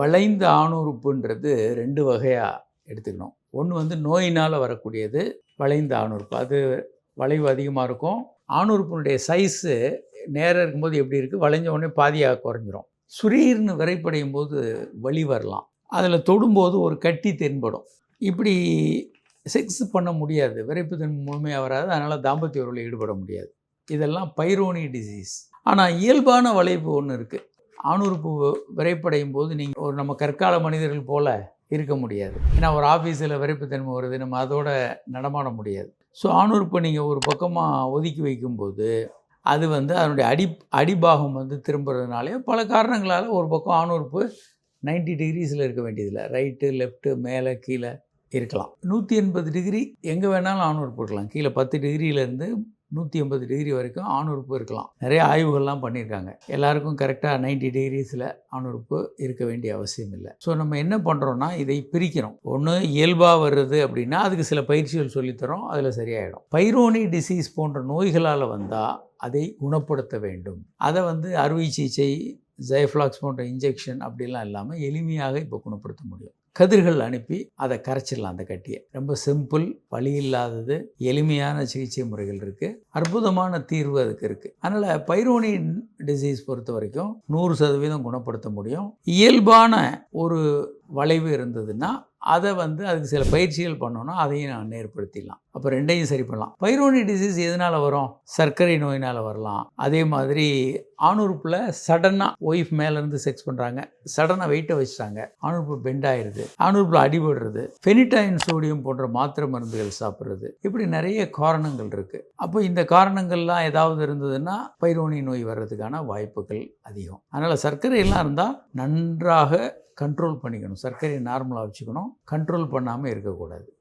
வளைந்த ஆணுறுப்புன்றது ரெண்டு வகையாக எடுத்துக்கணும். ஒன்று வந்து நோயினால் வரக்கூடியது வளைந்த ஆணுறுப்பு. அது வளைவு அதிகமாக இருக்கும். ஆணுறுப்பினுடைய சைஸு நேராக இருக்கும்போது எப்படி இருக்குது வளைஞ்ச உடனே பாதியாக குறைஞ்சிரும். சுரீர்னு விரைப்படையும் போது வழி வரலாம். அதில் தொடும்போது ஒரு கட்டி தென்படும். இப்படி செக்ஸ் பண்ண முடியாது. விரைப்புத்தன்மை முழுமையாக வராது. அதனால் தாம்பத்திய உறவில் ஈடுபட முடியாது. இதெல்லாம் பைரோனி டிசீஸ் ஆனால் இயல்பான வளைவு ஒன்று இருக்குது ஆணுறுப்பு விரைப்படையும் போது நீங்கள் ஒரு நம்ம கற்கால மனிதர்கள் போல் இருக்க முடியாது. ஏன்னா ஒரு ஆஃபீஸில் விரைப்புத்தன்மை வருது நம்ம அதோட நடமாட முடியாது. ஸோ ஆணுறுப்பை நீங்கள் ஒரு பக்கமாக ஒதுக்கி வைக்கும்போது அது வந்து அதனுடைய அடி அடிபாகம் வந்து திரும்புறதுனாலே பல காரணங்களால் ஒரு பக்கம் ஆணுறுப்பு 90 டிகிரிஸில் இருக்க வேண்டியதில்லை. ரைட்டு லெஃப்ட்டு மேலே கீழே இருக்கலாம். நூற்றி எண்பது டிகிரி எங்கே வேணாலும் ஆணுறுப்பு இருக்கலாம். கீழே பத்து டிகிரியிலேருந்து நூற்றி ஐம்பது டிகிரி வரைக்கும் ஆணுறுப்பு இருக்கலாம். நிறைய ஆய்வுகள்லாம் பண்ணியிருக்காங்க. எல்லாருக்கும் கரெக்டாக 90 டிகிரிஸில் ஆணுறுப்பு இருக்க வேண்டிய அவசியம் இல்லை. ஸோ நம்ம என்ன பண்ணுறோன்னா இதை பிரிக்கிறோம். ஒன்று இயல்பாக வருது அப்படின்னா அதுக்கு சில பயிற்சிகள் சொல்லித்தரோம். அதில் சரியாயிடும். பைரோனி டிசீஸ் போன்ற நோய்களால் வந்தால் அதை குணப்படுத்த வேண்டும். அதை வந்து அறுவை சிகிச்சை ஜெயஃப்ளாக்ஸ் போன்ற இன்ஜெக்ஷன் அப்படிலாம் இல்லாமல் எளிமையாக இப்போ குணப்படுத்த முடியும். கதிர்கள் அனுப்பி அதை கரைச்சிடலாம் அந்த கட்டியை. ரொம்ப சிம்பிள் வலி இல்லாதது எளிமையான சிகிச்சை முறைகள் இருக்குது அற்புதமான தீர்வு அதுக்கு இருக்குது அதனால் பைரோனி டிசீஸ் பொறுத்த வரைக்கும் நூறு சதவீதம் குணப்படுத்த முடியும். இயல்பான ஒரு வளைவு இருந்ததுன்னா அதை வந்து அதுக்கு சில பயிற்சிகள் பண்ணோன்னா அதையும் நான் ஏற்படுத்திடலாம். அப்போ ரெண்டையும் சரி பண்ணலாம். பைரோனி டிசீஸ் எதனால் வரும்? சர்க்கரை நோயினால் வரலாம். அதே மாதிரி ஆணுறுப்பில் சடனாக ஒய்ஃப் மேலேருந்து செக்ஸ் பண்ணுறாங்க சடனாக வெயிட்டை வச்சுட்டாங்க. ஆணுறுப்பு பெண்ட் ஆயிடுது ஆணுறுப்பில் அடிபடுறது. ஃபெனிடைன் சோடியம் போன்ற மாத்திரை மருந்துகள் சாப்பிட்றது. இப்படி நிறைய காரணங்கள் இருக்குது அப்போ இந்த காரணங்கள்லாம் ஏதாவது இருந்ததுன்னா பைரோனி நோய் வர்றதுக்கான வாய்ப்புகள் அதிகம். அதனால் சர்க்கரை எல்லாம் இருந்தால் நன்றாக கண்ட்ரோல் பண்ணிக்கணும். சர்க்கரையை நார்மலாக வச்சுக்கணும். கண்ட்ரோல் பண்ணாமல் இருக்கக்கூடாது.